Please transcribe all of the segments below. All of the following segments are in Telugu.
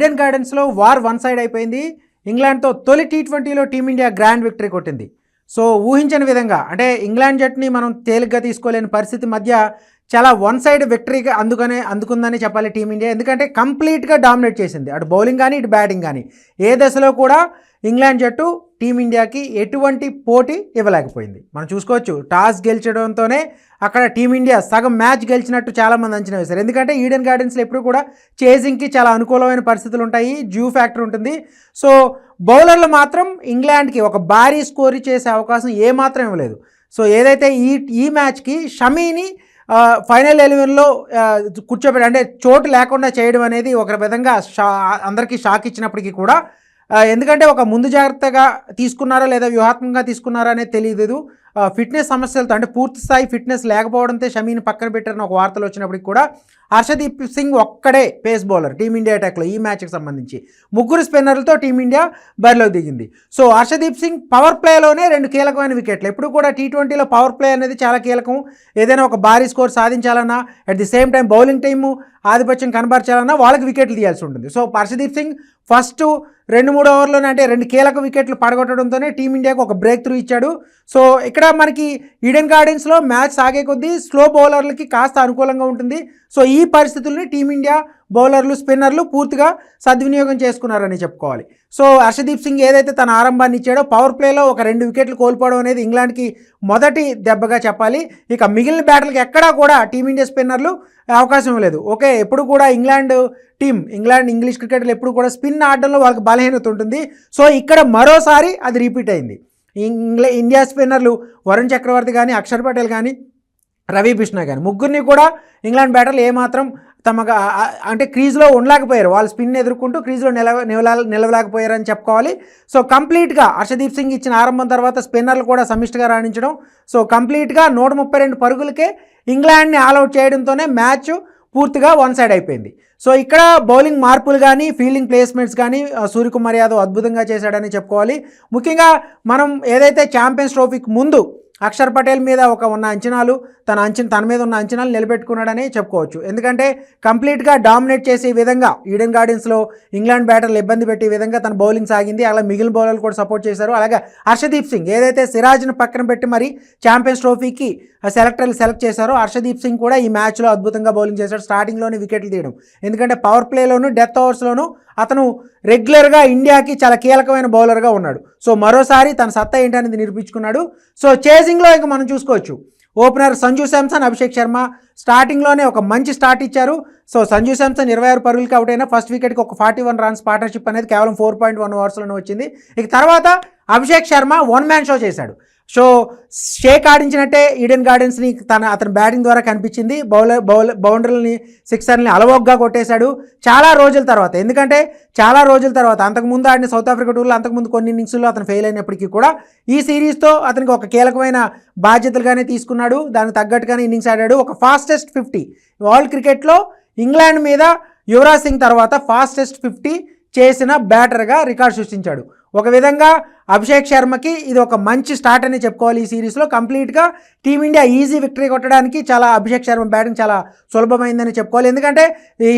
ఈడెన్ గార్డెన్స్లో వార్ వన్ సైడ్ అయిపోయింది. ఇంగ్లాండ్తో తొలి టీ ట్వంటీలో టీమిండియా గ్రాండ్ విక్టరీ కొట్టింది. సో ఊహించని విధంగా అంటే ఇంగ్లాండ్ జట్టుని మనం తేలిగ్గా తీసుకోలేని పరిస్థితి మధ్య చాలా వన్ సైడ్ విక్టరీగా అందుకనే అందుకుందని చెప్పాలి టీమిండియా ఎందుకంటే కంప్లీట్గా డామినేట్ చేసింది. అటు బౌలింగ్ కానీ ఇటు బ్యాటింగ్ కానీ ఏ దశలో కూడా ఇంగ్లాండ్ జట్టు టీమిండియాకి ఎటువంటి పోటీ ఇవ్వలేకపోయింది. మనం చూసుకోవచ్చు టాస్ గెలిచడంతోనే అక్కడ టీమిండియా సగం మ్యాచ్ గెలిచినట్టు చాలామంది అంచనా వేశారు. ఎందుకంటే ఈడెన్ గార్డెన్స్లో ఎప్పుడు కూడా చేజింగ్కి చాలా అనుకూలమైన పరిస్థితులు ఉంటాయి జ్యూ ఫ్యాక్టర్ ఉంటుంది. సో బౌలర్లు మాత్రం ఇంగ్లాండ్కి ఒక భారీ స్కోర్ చేసే అవకాశం ఏమాత్రం ఇవ్వలేదు. సో ఏదైతే ఈ ఈ మ్యాచ్కి షమీని ఫైనల్ ఎలెవెన్లో కూర్చోబెట్టి అంటే చోటు లేకుండా చేయడం అనేది ఒక విధంగా షా అందరికీ షాక్ ఇచ్చినప్పటికీ కూడా ఎందుకంటే ఒక ముందు జాగ్రత్తగా తీసుకున్నారా లేదా వ్యూహాత్మకంగా తీసుకున్నారా అనేది తెలియదు. ఆ, ఫిట్నెస్ సమస్యలతో అంటే పూర్తి స్థాయి ఫిట్నెస్ లేకపోవడంతో షమీని పక్కన పెట్టారని ఒక వార్తలు వచ్చినప్పటికి కూడా హర్షదీప్ సింగ్ ఒక్కడే పేస్ బౌలర్ టీమిండియా అటాక్లో ఈ మ్యాచ్కి సంబంధించి. ముగ్గురు స్పిన్నర్లతో టీమిండియా బరిలో దిగింది. సో హర్షదీప్ సింగ్ పవర్ ప్లేలోనే రెండు కీలకమైన వికెట్లు ఎప్పుడు కూడా టీ ట్వంటీలో పవర్ ప్లే అనేది చాలా కీలకం. ఏదైనా ఒక భారీ score సాధించాలన్నా at the same time bowling time ఆధిపత్యం కనబరచాలన్నా వాళ్ళకి వికెట్లు తీయాల్సి ఉంటుంది. సో హర్షదీప్ సింగ్ ఫస్ట్ రెండు మూడు ఓవర్లోనే అంటే రెండు కీలక వికెట్లు పడగొట్టడంతోనే టీమిండియాకు ఒక బ్రేక్ త్రూ ఇచ్చాడు. సో ఇక్కడ మనకి ఈడెన్ గార్డెన్స్లో మ్యాచ్ సాగే కొద్దీ స్లో బౌలర్లకి కాస్త అనుకూలంగా ఉంటుంది. సో ఈ ఈ పరిస్థితుల్ని టీమిండియా బౌలర్లు స్పిన్నర్లు పూర్తిగా సద్వినియోగం చేసుకున్నారని చెప్పుకోవాలి. సో హర్షదీప్ సింగ్ ఏదైతే తన ఆరంభాన్ని ఇచ్చాడో పవర్ ప్లేలో ఒక రెండు వికెట్లు కోల్పోవడం అనేది ఇంగ్లాండ్కి మొదటి దెబ్బగా చెప్పాలి. ఇక మిగిలిన బ్యాటర్లకు ఎక్కడా కూడా టీమిండియా స్పిన్నర్లు అవకాశం లేదు ఓకే ఎప్పుడు కూడా ఇంగ్లాండ్ టీం ఇంగ్లాండ్ ఇంగ్లీష్ క్రికెటర్లు ఎప్పుడు కూడా స్పిన్ ఆడడంలో వాళ్ళకి బలహీనత ఉంటుంది. సో ఇక్కడ మరోసారి అది రిపీట్ అయింది. ఇంగ్లా ఇండియా స్పిన్నర్లు వరుణ్ చక్రవర్తి కానీ అక్షర్ పటేల్ కానీ రవి కృష్ణ కానీ ముగ్గురిని కూడా ఇంగ్లాండ్ బ్యాటర్లు ఏమాత్రం తమగా అంటే క్రీజ్లో ఉండలేకపోయారు. వాళ్ళు స్పిన్ ఎదుర్కొంటూ క్రీజ్లో నిలవ నిలవ నిలవలేకపోయారని చెప్పుకోవాలి సో కంప్లీట్గా హర్షదీప్ సింగ్ ఇచ్చిన ఆరంభం తర్వాత స్పిన్నర్లు కూడా సమిష్టిగా రాణించడం. సో కంప్లీట్గా నూట ముప్పై రెండు పరుగులకే ఇంగ్లాండ్ని ఆల్అవుట్ చేయడంతోనే మ్యాచ్ పూర్తిగా వన్ సైడ్ అయిపోయింది. సో ఇక్కడ బౌలింగ్ మార్పులు కానీ ఫీల్డింగ్ ప్లేస్మెంట్స్ కానీ సూర్యకుమార్ యాదవ్ అద్భుతంగా చేశాడని చెప్పుకోవాలి. ముఖ్యంగా మనం ఏదైతే ఛాంపియన్స్ ట్రోఫీకి ముందు అక్షర్ పటేల్ మీద ఒక ఉన్న అంచనాలు తన అంచనా తన మీద ఉన్న అంచనాలు నిలబెట్టుకున్నాడని చెప్పుకోవచ్చు. ఎందుకంటే కంప్లీట్గా డామినేట్ చేసే విధంగా ఈడెన్ గార్డెన్స్లో ఇంగ్లాండ్ బ్యాటర్లు ఇబ్బంది పెట్టే విధంగా తన బౌలింగ్ సాగింది. అలా మిగిలిన బౌలర్లు కూడా సపోర్ట్ చేశారు. అలాగే హర్షదీప్ సింగ్ ఏదైతే సిరాజ్ను పక్కన పెట్టి మరి ఛాంపియన్స్ ట్రోఫీకి సెలెక్టర్లు సెలెక్ట్ చేశారో హర్షదీప్ సింగ్ కూడా ఈ మ్యాచ్లో అద్భుతంగా బౌలింగ్ చేశాడు. స్టార్టింగ్లోనే వికెట్లు తీయడం. ఎందుకంటే పవర్ ప్లేలోను డెత్ ఓవర్స్లోను అతను రెగ్యులర్గా ఇండియాకి చాలా కీలకమైన బౌలర్గా ఉన్నాడు. సో మరోసారి తన సత్తా ఏంటనేది నిరూపించుకున్నాడు. సో చేసింగ్లో ఇక మనం చూసుకోవచ్చు. ఓపెనర్ సంజు శాంసన్ అభిషేక్ శర్మ స్టార్టింగ్లోనే ఒక మంచి స్టార్ట్ ఇచ్చారు. సో సంజు శాంసన్ ఇరవై ఆరు పరుగులకి అవుట్ అయినా ఫస్ట్ వికెట్కి ఒక ఫార్టీ వన్ రన్స్ పార్ట్నర్షిప్ అనేది కేవలం ఫోర్ పాయింట్ వన్ ఓవర్స్లోనే వచ్చింది. ఇక తర్వాత Abhishek Sharma one man show చేశాడు. సో షేక్ ఆడించినట్టే ఈడెన్ గార్డెన్స్ని తన అతని బ్యాటింగ్ ద్వారా కనిపించింది. బౌలర్ బౌలర్ బౌండర్లని సిక్సర్ని అలవోగ్గా కొట్టేశాడు చాలా రోజుల తర్వాత. ఎందుకంటే చాలా రోజుల తర్వాత అంతకుముందు ఆడిన సౌత్ ఆఫ్రికా టూర్లో అంతకుముందు కొన్ని ఇన్నింగ్స్లో అతను ఫెయిల్ అయినప్పటికీ కూడా ఈ సిరీస్తో అతనికి ఒక కీలకమైన బాధ్యతలుగానే తీసుకున్నాడు. దానికి తగ్గట్టుగానే ఇన్నింగ్స్ ఆడాడు. ఒక ఫాస్టెస్ట్ ఫిఫ్టీ. వరల్డ్ క్రికెట్లో ఇంగ్లాండ్ మీద యువరాజ్ సింగ్ తర్వాత ఫాస్టెస్ట్ ఫిఫ్టీ చేసిన బ్యాటర్గా రికార్డ్ సృష్టించాడు. ఒక విధంగా అభిషేక్ శర్మకి ఇది ఒక మంచి స్టార్ట్ అని చెప్పుకోవాలి ఈ సిరీస్లో. కంప్లీట్గా టీమిండియా ఈజీ విక్టరీ కొట్టడానికి చాలా అభిషేక్ శర్మ బ్యాటింగ్ చాలా సులభమైందని చెప్పుకోవాలి. ఎందుకంటే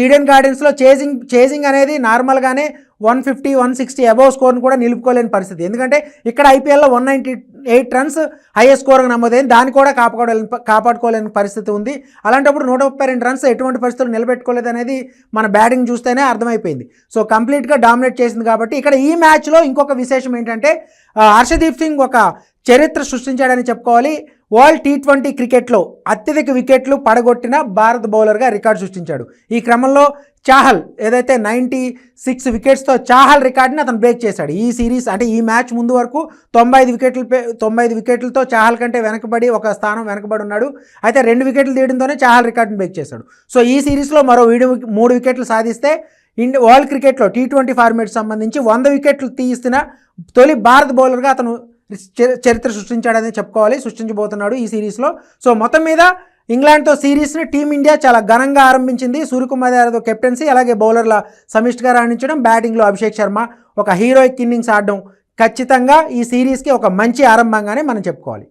ఈడెన్ గార్డెన్స్లో చేజింగ్ చేజింగ్ అనేది నార్మల్గానే one fifty one sixty above స్కోర్ని కూడా నిలుపుకోలేని పరిస్థితి. ఎందుకంటే ఇక్కడ ఐపీఎల్లో one ninety eight runs highest స్కోర్గా నమోదైంది. దాన్ని కూడా కాపాడుకోలేని కాపాడుకోలేని పరిస్థితి ఉంది. అలాంటప్పుడు నూట ముప్పై రెండు రన్స్ ఎటువంటి పరిస్థితులు నిలబెట్టుకోలేదు అనేది మన బ్యాటింగ్ చూస్తేనే అర్థమైపోయింది. సో కంప్లీట్గా డామినేట్ చేసింది కాబట్టి ఇక్కడ ఈ మ్యాచ్లో ఇంకొక విశేషం ఏంటంటే హర్షదీప్ సింగ్ ఒక చరిత్ర సృష్టించాడని చెప్పుకోవాలి. వరల్డ్ టీ ట్వంటీ క్రికెట్లో అత్యధిక వికెట్లు పడగొట్టిన భారత బౌలర్గా రికార్డు సృష్టించాడు. ఈ క్రమంలో చాహల్ ఏదైతే నైంటీ సిక్స్ వికెట్స్తో చాహల్ రికార్డుని అతను బ్రేక్ చేశాడు. ఈ సిరీస్ అంటే ఈ మ్యాచ్ ముందు వరకు తొంభై ఐదు వికెట్లు పే- తొంభై ఐదు వికెట్లతో చాహల్ కంటే వెనకబడి ఒక స్థానం వెనకబడి ఉన్నాడు. అయితే రెండు వికెట్లు తీయడంతోనే చాహల్ రికార్డుని బ్రేక్ చేశాడు. సో ఈ సిరీస్లో మరో వీడు మూడు వికెట్లు సాధిస్తే ఇండి వరల్డ్ క్రికెట్లో టీ ట్వంటీ ఫార్మేట్ సంబంధించి వంద వికెట్లు తీసిన తొలి భారత బౌలర్గా అతను చరిత్ర సృష్టించాడని చెప్పుకోవాలి సృష్టించబోతున్నాడు ఈ సిరీస్లో. సో మొత్తం మీద ఇంగ్లాండ్తో సిరీస్ని టీమిండియా చాలా ఘనంగా ఆరంభించింది. సూర్యకుమార్ యాదవ్ కెప్టెన్సీ అలాగే బౌలర్ల సమిష్టిగా రాణించడం బ్యాటింగ్లో అభిషేక్ శర్మ ఒక హీరోయిక్ ఇన్నింగ్స్ ఆడడం ఖచ్చితంగా ఈ సిరీస్కి ఒక మంచి ఆరంభంగానే మనం చెప్పుకోవాలి.